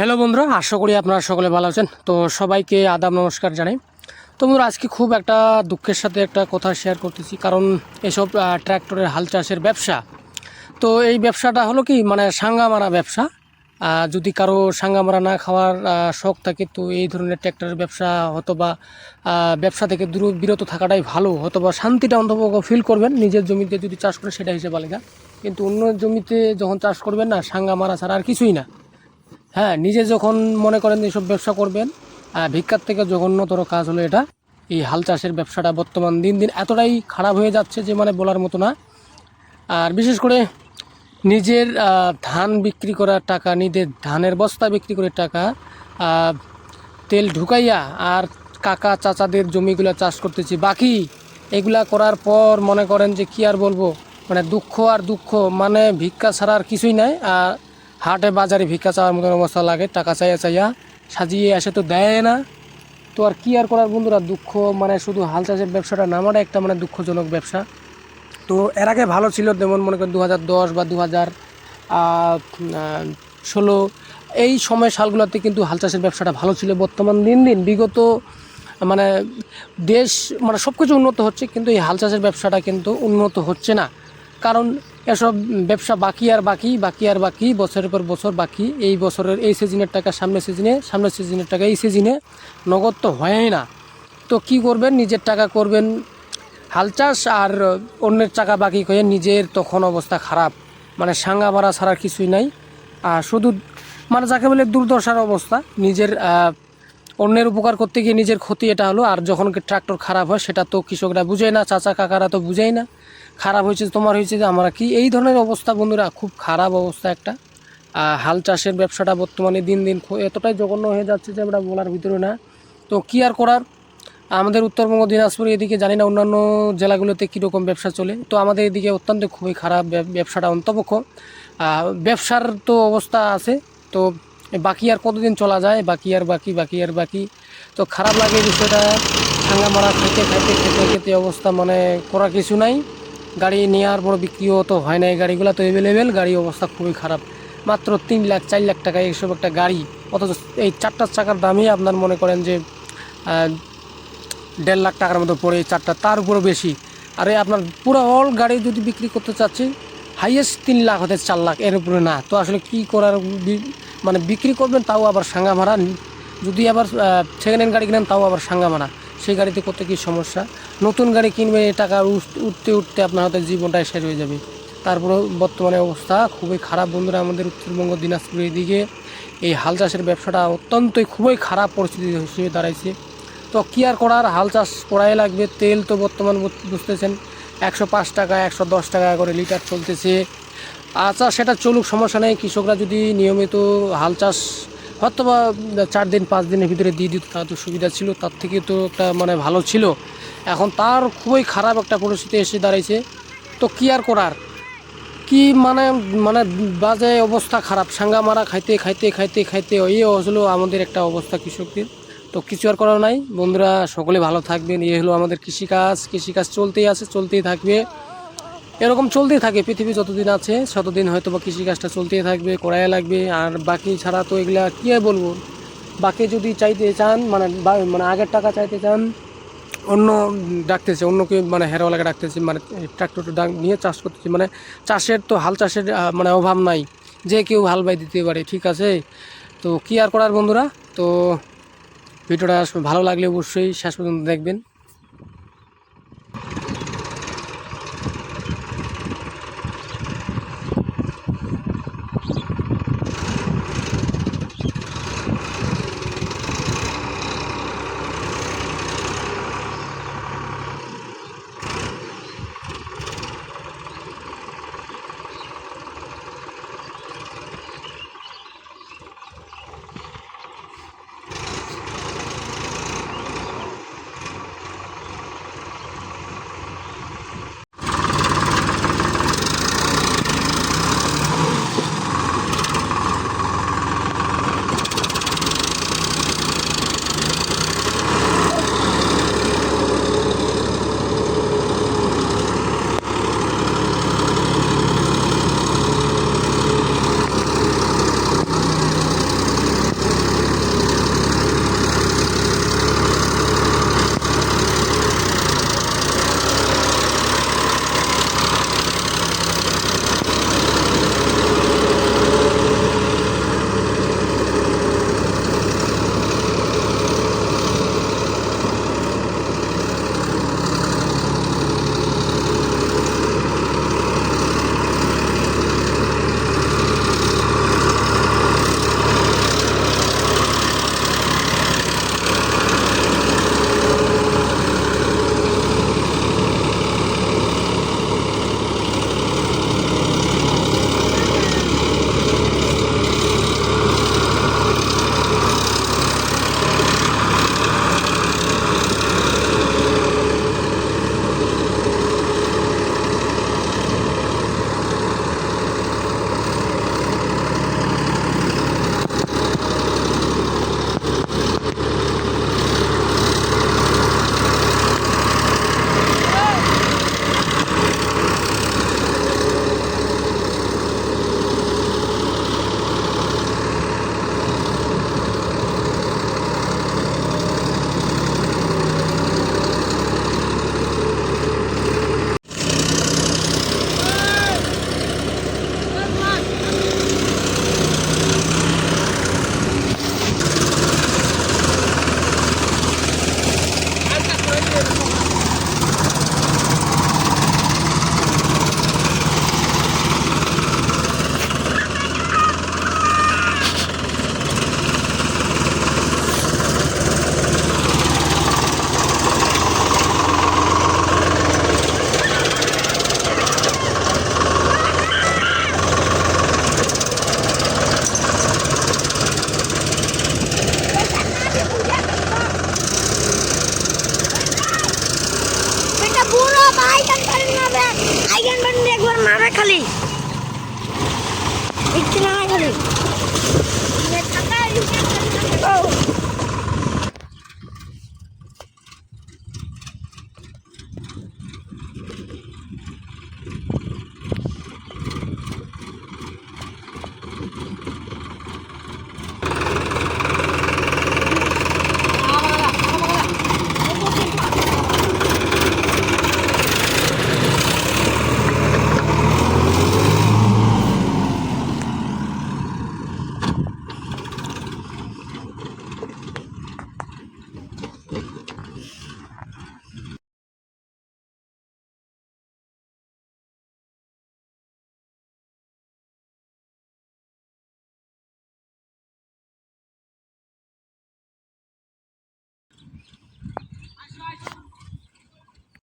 Hello বন্ধুরা আশা করি আপনারা সকলে ভালো আছেন। তো সবাইকে আদাব নমস্কার জানাই। তো বন্ধুরা আজকে খুব একটা দুঃখের সাথে একটা কথা শেয়ার করতেছি কারণ এসব ট্র্যাক্টরের হাল চাষের ব্যবসা। তো এই ব্যবসাটা হলো কি মানে সাঙ্গা মারা ব্যবসা যদি কারও সাঙ্গা মারা না খাওয়ার শখ থাকে তো এই ধরনের ট্র্যাক্টরের ব্যবসা অথবা আহ, ব্যবসা থেকে দূর বিরত থাকাটাই ভালো। অথবা শান্তিটা অন্তত ফিল করবেন নিজের জমিতে যদি চাষ করে সেটা হিসেবে আলাদা। কিন্তু অন্য জমিতে যখন চাষ করবেন না সাঙ্গা মারা ছাড়া আর কিছুই না। হ্যাঁ নিজে যখন মনে করেন এইসব ব্যবসা করবেন ভিক্ষার থেকে জঘন্যতর কাজ হলো এটা। এই হাল চাষের ব্যবসাটা বর্তমান দিন দিন এতটাই খারাপ হয়ে যাচ্ছে যে মানে বলার মতো না। আর বিশেষ করে নিজের ধান বিক্রি করার টাকা, নিজের ধানের বস্তা বিক্রি করে টাকা তেল ঢুকাইয়া আর কাকা চাচাদের জমিগুলো চাষ করতেছি। বাকি এগুলা করার পর মনে করেন যে কি আর বলব? মানে দুঃখ আর দুঃখ মানে ভিক্ষা ছাড়া আর কিছুই নাই। আর হাটে বাজারে ভিক্ষা চাওয়ার মতন অবস্থা লাগে, টাকা চাইয়া চাইয়া সাজিয়ে এসে তো দেয় না। তো আর কি আর করার বন্ধুরা, দুঃখ মানে শুধু হাল চাষের ব্যবসাটা নামাটা একটা মানে দুঃখজনক ব্যবসা। তো এর আগে ভালো ছিল যেমন মনে করেন দু হাজার দশ বা দু ষোলো, এই সময় সালগুলোতে কিন্তু হাল চাষের ব্যবসাটা ভালো ছিল। বর্তমান দিন দিন বিগত মানে দেশ মানে সব কিছু উন্নত হচ্ছে, কিন্তু এই হাল চাষের ব্যবসাটা কিন্তু উন্নত হচ্ছে না। কারণ এসব ব্যবসা বাকি আর বাকি বাকি আর বাকি, বছরের পর বছর বাকি। এই বছরের, এই সিজনের টাকা সামনের সিজনে সামনের সিজনের টাকা এই সিজনে নগদ তো হয়ই না। তো কি করবেন? নিজের টাকা করবেন। হাল চাষ আর অন্যের টাকা বাকি করে নিজের তখন অবস্থা খারাপ। মানে সাঙ্গা মারা ছাড়া কিছুই নাই। আর শুধু মানে যাকে বলে দুর্দশার অবস্থা, নিজের অন্যের উপকার করতে গিয়ে নিজের ক্ষতি এটা হলো, আর যখন ট্রাক্টর খারাপ হয় সেটা তো কৃষকরা বুঝে না, চাচা কাকারা তো বুঝেই না। খারাপ হয়েছে তোমার হয়েছে যে আমরা কি? এই ধরনের অবস্থা বন্ধুরা, খুব খারাপ অবস্থা একটা। হাল চাষের ব্যবসাটা বর্তমানে দিন দিন এতটাই জঘন্য হয়ে যাচ্ছে যে আমরা বলার ভিতরে না। তো কি আর করার? আমাদের উত্তরবঙ্গ, দিনাজপুর এদিকে জানি না অন্যান্য জেলাগুলোতে কীরকম ব্যবসা চলে। তো আমাদের এদিকে অত্যন্ত খুবই খারাপ ব্যবসাটা অন্তপক্ষ। ব্যবসার তো অবস্থা আছে। তো বাকি আর কতদিন চলা যায়? বাকি আর বাকি বাকি আর বাকি। তো খারাপ লাগে বিষয়টা। ভাঙা মারা খেতে খাইতে, খেতে খেতে অবস্থা মানে করা কিছু নাই। গাড়ি নেওয়ার পর বিক্রিও তো হয় না এই গাড়িগুলো তো অ্যাভেলেবেল গাড়ি অবস্থা খুবই খারাপ। মাত্র তিন লাখ, চার লাখ টাকা এইসব একটা গাড়ি। অথচ এই চারটার চাকার দামই আপনার মনে করেন যে দেড় লাখ টাকার মতো পড়ে চারটা। তার উপরে বেশি। আর এই আপনার পুরো অল গাড়ি যদি বিক্রি করতে চাচ্ছি হাইয়েস্ট তিন লাখ হতে চার লাখ। এর উপরে না। তো আসলে কি করার মানে বিক্রি করবেন, তাও আবার সাঙ্গা মারা যদি আবার সেকেন্ড হ্যান্ড গাড়ি কিনেন, তাও আবার সাঙ্গা মারা সেই গাড়িতে করতে কি সমস্যা? নতুন গাড়ি কিনবেন এই টাকা উঠ- উঠতে উঠতে আপনার হয়তো জীবনটাই শেষ হয়ে যাবে। তারপরে বর্তমানে অবস্থা খুবই খারাপ। বন্ধুরা, আমাদের উত্তরবঙ্গ, দিনাজপুরের দিকে এই হাল চাষের ব্যবসাটা অত্যন্তই খুবই খারাপ পরিস্থিতি হিসেবে দাঁড়াইছে। তো কী আর করার? হাল চাষ করাই লাগবে। তেল তো বর্তমান বুঝতেছেন, একশো পাঁচ টাকা, একশো দশ টাকা করে লিটার চলতেছে। আচ্ছা সেটা চলুক, সমস্যা নেই। কৃষকরা যদি নিয়মিত হাল চাষ হয়তো বা চার দিন, পাঁচ দিনের ভিতরে দিয়ে দিত তার তো সুবিধা ছিল। তার থেকে তো একটা মানে ভালো ছিল। এখন তার খুবই খারাপ একটা পরিস্থিতি এসে দাঁড়িয়েছে তো কী আর করার? কি মানে মানে বাজে অবস্থা খারাপ। সাঙ্গা মারা খাইতে খাইতে খাইতে খাইতে ওই হলো আমাদের একটা অবস্থা কৃষকদের। তো কিছু আর করার নাই। বন্ধুরা, সকলে ভালো থাকবেন। এই হলো আমাদের কৃষিকাজ। কৃষিকাজ চলতেই আছে, চলতেই থাকবে। এরকম চলতেই থাকে, পৃথিবী যতদিন আছে, ততদিন হয়তো বা কৃষিকাজটা চলতেই থাকবে করাই লাগবে, আর বাকি ছাড়া তো এগুলা কী বলব? বাকি যদি চাইতে চান মানে মানে আগের টাকা চাইতে চান, অন্য ডাকতেছে, অন্যকে মানে হেরোয়ালাকে ডাকতেছে মানে ট্রাক্টরটা ডাক, নিয়ে চাষ করতেছে মানে চাষের তো হাল চাষের মানে অভাব নাই, যে কেউ হাল বাই দিতে পারে, ঠিক আছে? তো কি আর করার বন্ধুরা? তো ভিডিওটা ভালো লাগলে অবশ্যই শেষ পর্যন্ত দেখবেন। Ingat ka tayo. Ingat.